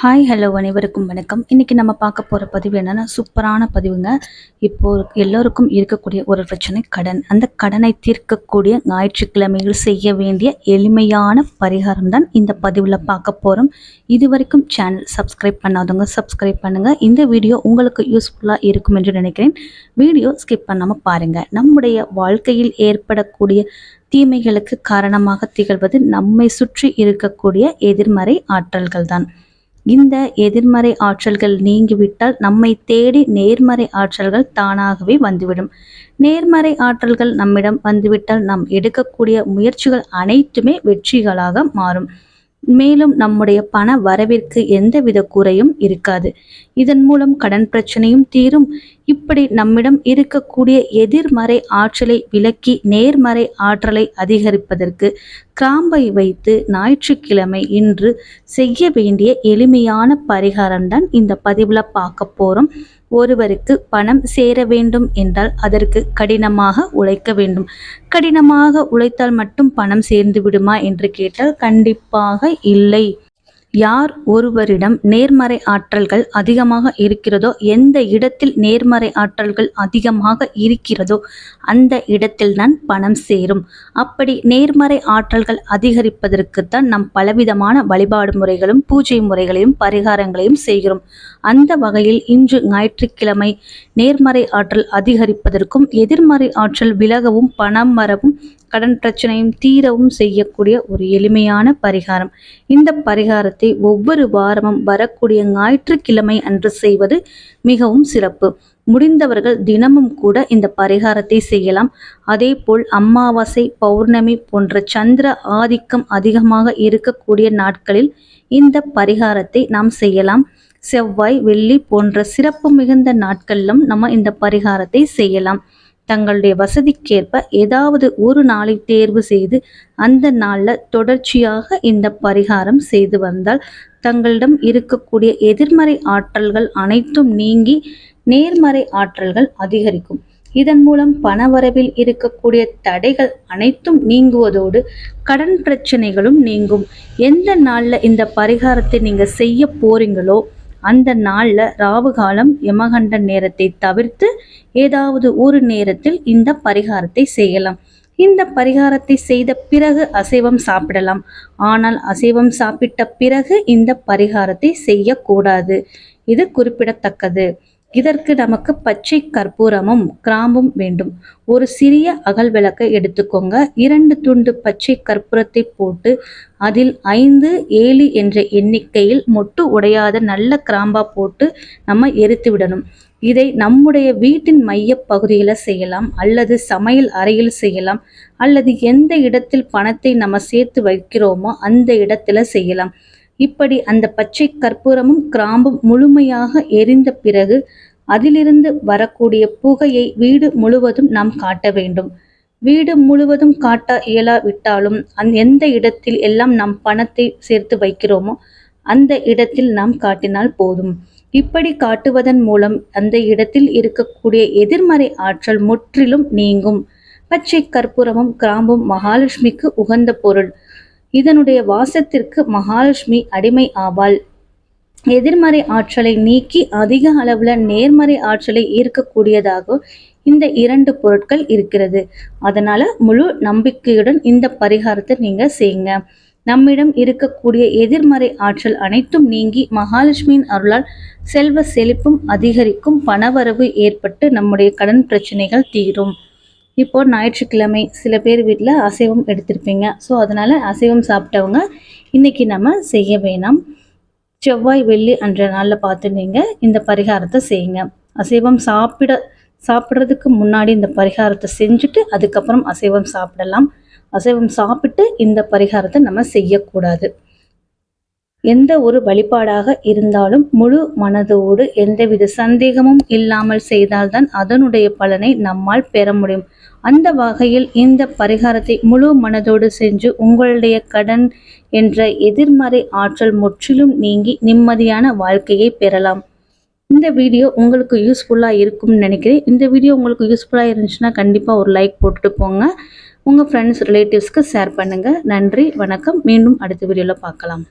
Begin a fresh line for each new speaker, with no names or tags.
Hi hello அனைவருக்கும் வணக்கம். இன்றைக்கி நம்ம பார்க்க போகிற பதிவு என்னென்னா சூப்பரான பதிவுங்க. இப்போது எல்லோருக்கும் இருக்கக்கூடிய ஒரு பிரச்சனை கடன். அந்த கடனை தீர்க்கக்கூடிய ஞாயிற்றுக்கிழமையில் செய்ய வேண்டிய எளிமையான பரிகாரம் தான் இந்த பதிவில் பார்க்க போகிறோம் இது வரைக்கும் சேனல் சப்ஸ்கிரைப் பண்ணாதவங்க சப்ஸ்கிரைப் பண்ணுங்கள் இந்த வீடியோ உங்களுக்கு யூஸ்ஃபுல்லாக இருக்கும் என்று நினைக்கிறேன். வீடியோ ஸ்கிப் பண்ணாமல் பாருங்கள் நம்முடைய வாழ்க்கையில் ஏற்படக்கூடிய தீமைகளுக்கு காரணமாக திகழ்வது நம்மை சுற்றி இருக்கக்கூடிய எதிர்மறை ஆற்றல்கள் தான் இந்த எதிர்மறை ஆற்றல்கள் நீங்கிவிட்டால் நம்மை தேடி நேர்மறை ஆற்றல்கள் தானாகவே வந்துவிடும். நேர்மறை ஆற்றல்கள் நம்மிடம் வந்துவிட்டால் நாம் எடுக்கக்கூடிய முயற்சிகள் அனைத்துமே வெற்றிகளாக மாறும். மேலும் நம்முடைய பண வரவிற்கு எந்தவித குறையும் இருக்காது. இதன் மூலம் கடன் பிரச்சனையும் தீரும். இப்படி நம்மிடம் இருக்கக்கூடிய எதிர்மறை ஆற்றலை விலக்கி நேர்மறை ஆற்றலை அதிகரிப்பதற்கு கிராம்பை வைத்து ஞாயிற்றுக்கிழமை இன்று செய்ய வேண்டிய எளிமையான பரிகாரம்தான் இந்த பதிவில் பார்க்க போகிறோம் ஒருவருக்கு பணம் சேர வேண்டும் என்றால் அதற்கு கடினமாக உழைக்க வேண்டும். கடினமாக உழைத்தால் மட்டும் பணம் சேர்ந்து விடுமா என்று கேட்டால் கண்டிப்பாக இல்லை. யார் ஒருவரிடம் நேர்மறை ஆற்றல்கள் அதிகமாக இருக்கிறதோ எந்த இடத்தில் நேர்மறை ஆற்றல்கள் அதிகமாக இருக்கிறதோ அந்த இடத்தில்தான் பணம் சேரும். அப்படி நேர்மறை ஆற்றல்கள் அதிகரிப்பதற்குத்தான் நம் பலவிதமான வழிபாடு முறைகளும் பூஜை முறைகளையும் பரிகாரங்களையும் செய்கிறோம். அந்த வகையில் இன்று ஞாயிற்றுக்கிழமை நேர்மறை ஆற்றல் அதிகரிப்பதற்கும் எதிர்மறை ஆற்றல் விலகவும் பணம் வரவும் கடன் பிரச்சனையும் தீரவும் செய்யக்கூடிய ஒரு எளிமையான பரிகாரம். இந்த பரிகாரத்தை ஒவ்வொரு வாரமும் வரக்கூடிய ஞாயிற்றுக்கிழமை அன்று செய்வது மிகவும் சிறப்பு. முடிந்தவர்கள் தினமும் கூட இந்த பரிகாரத்தை செய்யலாம். அதே போல் அமாவாசை பௌர்ணமி போன்ற சந்திர ஆதிக்கம் அதிகமாக இருக்கக்கூடிய நாட்களில் இந்த பரிகாரத்தை நாம் செய்யலாம். செவ்வாய் வெள்ளி போன்ற சிறப்பு மிகுந்த நாட்களிலும் நம்ம இந்த பரிகாரத்தை செய்யலாம். தங்களுடைய வசதிக்கேற்ப ஏதாவது ஒரு நாளை தேர்வு செய்து அந்த நாளில் தொடர்ச்சியாக இந்த பரிகாரம் செய்து வந்தால் தங்களிடம் இருக்கக்கூடிய எதிர்மறை ஆற்றல்கள் அனைத்தும் நீங்கி நேர்மறை ஆற்றல்கள் அதிகரிக்கும். இதன் மூலம் பணவரவில் இருக்கக்கூடிய தடைகள் அனைத்தும் நீங்குவதோடு கடன் பிரச்சனைகளும் நீங்கும். எந்த நாளில் இந்த பரிகாரத்தை நீங்கள் செய்ய போறீங்களோ அந்த நாளில் ராவு காலம் யமகண்ட நேரத்தை தவிர்த்து ஏதாவது ஒரு நேரத்தில் இந்த பரிகாரத்தை செய்யலாம். இந்த பரிகாரத்தை செய்த பிறகு அசைவம் சாப்பிடலாம். ஆனால் அசைவம் சாப்பிட்ட பிறகு இந்த பரிகாரத்தை செய்யக்கூடாது. இது குறிப்பிடத்தக்கது. இதற்கு நமக்கு பச்சை கற்பூரமும் கிராம்பும் வேண்டும். ஒரு சிறிய அகல் விளக்கை எடுத்துக்கோங்க. இரண்டு துண்டு பச்சை கற்பூரத்தை போட்டு அதில் ஐந்து ஏழு என்ற எண்ணிக்கையில் மொட்டு உடையாத நல்ல கிராம்பா போட்டு நம்ம எரித்து விடணும். இதை நம்முடைய வீட்டின் மைய பகுதியில் செய்யலாம் அல்லது சமையல் அறையில் செய்யலாம் அல்லது எந்த இடத்தில் பணத்தை நம்ம சேர்த்து வைக்கிறோமோ அந்த இடத்துல செய்யலாம். இப்படி அந்த பச்சை கற்பூரமும் கிராம்பும் முழுமையாக எரிந்த பிறகு அதிலிருந்து வரக்கூடிய புகையை வீடு முழுவதும் நாம் காட்ட வேண்டும். வீடு முழுவதும் காட்ட இயலாவிட்டாலும் அந் எந்த இடத்தில் எல்லாம் நாம் பணத்தை சேர்த்து வைக்கிறோமோ அந்த இடத்தில் நாம் காட்டினால் போதும். இப்படி காட்டுவதன் மூலம் அந்த இடத்தில் இருக்கக்கூடிய எதிர்மறை ஆற்றல் முற்றிலும் நீங்கும். பச்சை கற்பூரமும் கிராம்பும் மகாலட்சுமிக்கு உகந்த பொருள். இதனுடைய வாசத்திற்கு மகாலட்சுமி அடிமை ஆவாள். எதிர்மறை ஆற்றலை நீக்கி அதிக அளவில் நேர்மறை ஆற்றலை ஈர்க்கக்கூடியதாக இந்த இரண்டு பொருட்கள் இருக்கிறது. அதனால முழு நம்பிக்கையுடன் இந்த பரிகாரத்தை நீங்க செய்யுங்க. நம்மிடம் இருக்கக்கூடிய எதிர்மறை ஆற்றல் அனைத்தும் நீங்கி மகாலட்சுமியின் அருளால் செல்வ செழிப்பும் அதிகரிக்கும் பணவரவு ஏற்பட்டு நம்முடைய கடன் பிரச்சனைகள் தீரும். இப்போ ஞாயிற்றுக்கிழமை சில பேர் வீட்டில் அசைவம் எடுத்திருப்பீங்க. ஸோ அதனால் அசைவம் சாப்பிட்டவங்க இன்றைக்கி நம்ம செய்ய வேணாம். செவ்வாய் வெள்ளி அன்ற நாளில் பார்த்து நீங்கள் இந்த பரிகாரத்தை செய்யுங்க. அசைவம் சாப்பிட சாப்பிட்றதுக்கு முன்னாடி இந்த பரிகாரத்தை செஞ்சுட்டு அதுக்கப்புறம் அசைவம் சாப்பிடலாம். அசைவம் சாப்பிட்டு இந்த பரிகாரத்தை நம்ம செய்யக்கூடாது. எந்த ஒரு வழிபாடாக இருந்தாலும் முழு மனதோடு எந்தவித சந்தேகமும் இல்லாமல் செய்தால்தான் அதனுடைய பலனை நம்மால் பெற முடியும். அந்த வகையில் இந்த பரிகாரத்தை முழு மனதோடு செஞ்சு உங்களுடைய கடன் என்ற எதிர்மறை ஆற்றல் முற்றிலும் நீங்கி நிம்மதியான வாழ்க்கையை பெறலாம். இந்த வீடியோ உங்களுக்கு யூஸ்ஃபுல்லாக இருக்கும்னு நினைக்கிறேன். இந்த வீடியோ உங்களுக்கு யூஸ்ஃபுல்லாக இருந்துச்சுன்னா கண்டிப்பாக ஒரு லைக் போட்டுட்டு போங்க. உங்கள் ஃப்ரெண்ட்ஸ் ரிலேட்டிவ்ஸ்க்கு ஷேர் பண்ணுங்கள் நன்றி வணக்கம். மீண்டும் அடுத்த வீடியோவில் பார்க்கலாம்.